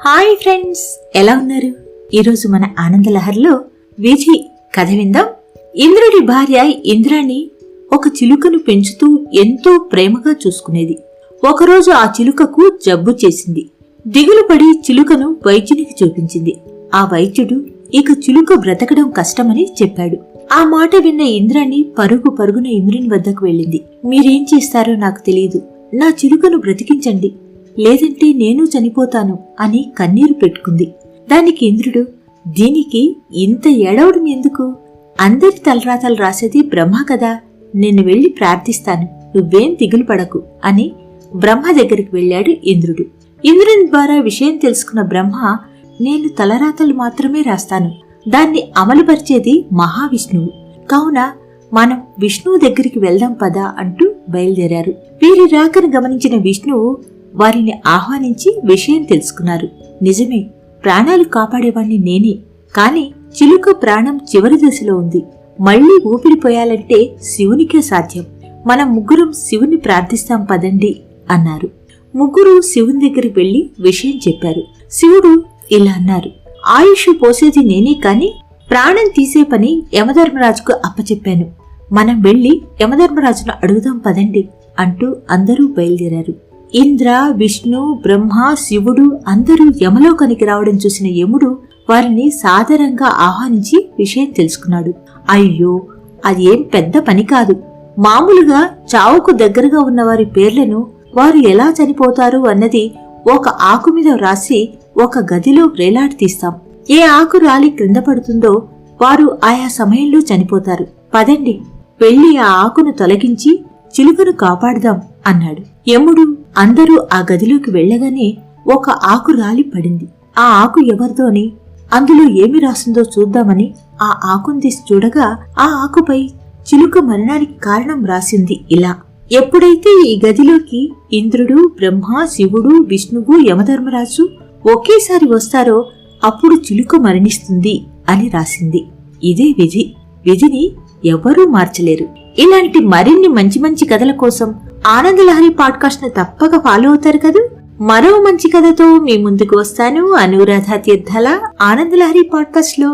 Hi friends ఎలా ఉన్నారు? ఈరోజు మన ఆనందలహర్లో విజి కథ విందాం. ఇంద్రుడి భార్య ఇంద్రాణి ఒక చిలుకను పెంచుతూ ఎంతో ప్రేమగా చూసుకునేది. ఒకరోజు ఆ చిలుకకు జబ్బు చేసింది. దిగులు పడి చిలుకను వైద్యునికి చూపించింది. ఆ వైద్యుడు ఇక చిలుక బ్రతకడం కష్టమని చెప్పాడు. ఆ మాట విన్న ఇంద్రాణి పరుగు పరుగున ఇంద్రుని వద్దకు వెళ్ళింది. మీరేం చేస్తారో నాకు తెలియదు. నా చిలుకను బ్రతికించండి. లేదంటే నేను చనిపోతాను అని కన్నీరు పెట్టుకుంది. దానికి ఇంద్రుడు దీనికి ఇంత ఏడవడం ఎందుకు? అందరి తలరాతలు రాసేది బ్రహ్మ కదా నేను వెళ్ళి ప్రార్థిస్తాను నువ్వేం దిగులు పడకు అని బ్రహ్మ దగ్గరికి వెళ్ళాడు ఇంద్రుడు. ఇంద్రుని ద్వారా విషయం తెలుసుకున్న బ్రహ్మ నేను తలరాతలు మాత్రమే రాస్తాను దాన్ని అమలుపరిచేది మహావిష్ణువు. కావున మనం విష్ణువు దగ్గరికి వెళ్దాం పదా అంటూ బయలుదేరారు. వీరి రాకను గమనించిన విష్ణువు వారిని ఆహ్వానించి విషయం తెలుసుకున్నారు. నిజమే ప్రాణాలు కాపాడేవాణ్ణి నేనే కాని చిలుక ప్రాణం చివరి దశలో ఉంది. మళ్ళీ ఊపిరిపోయాలంటే శివునికే సాధ్యం. మనం ముగ్గురం శివుని ప్రార్థిస్తాం పదండి అన్నారు. ముగ్గురు శివుని దగ్గరికి వెళ్ళి విషయం చెప్పారు. శివుడు ఇలా అన్నారు ఆయుష్ పోసేది నేనే కాని ప్రాణం తీసే పని యమధర్మరాజుకు అప్పచెప్పాను. మనం వెళ్ళి యమధర్మరాజును అడుగుదాం పదండి అంటూ అందరూ బయలుదేరారు. ఇంద్ర విష్ణు బ్రహ్మ శివుడు అందరూ యమలోకానికి రావడం చూసిన యముడు వారిని సాదరంగా ఆహ్వానించి విషయం తెలుసుకున్నాడు. అయ్యో అదేం పెద్ద పని కాదు. మామూలుగా చావుకు దగ్గరగా ఉన్న వారి పేర్లను వారు ఎలా చనిపోతారు అన్నది ఒక ఆకు మీద వ్రాసి ఒక గదిలో వేలాడతీస్తాం ఏ ఆకు రాలి క్రింద పడుతుందో వారు ఆయా సమయంలో చనిపోతారు. పదండి వెళ్ళి ఆ ఆకును తొలగించి చిలుకను కాపాడదాం అన్నాడు. యముడు అందరూ ఆ గదిలోకి వెళ్ళగానే ఒక ఆకు రాలి పడింది. ఆ ఆకు ఎవరిదోని అందులో ఏమి రాసిందో చూద్దామని ఆ ఆకును తీసి చూడగా ఆ ఆకుపై చిలుక మరణానికి కారణం రాసింది ఇలా. ఎప్పుడైతే ఈ గదిలోకి ఇంద్రుడు బ్రహ్మ శివుడు విష్ణువు యమధర్మరాజు ఒకేసారి వస్తారో అప్పుడు చిలుక మరణిస్తుంది అని రాసింది. ఇదే విధి. విధిని ఎవరూ మార్చలేరు. ఇలాంటి మరిన్ని మంచి మంచి కథల కోసం ఆనందలహరి పాడ్కాస్ట్ను తప్పక ఫాలో అవుతారు కదా? మరో మంచి కథతో మీ ముందుకు వస్తాను అనురాధ తీర్థాల ఆనందలహరి పాడ్కాస్ట్లో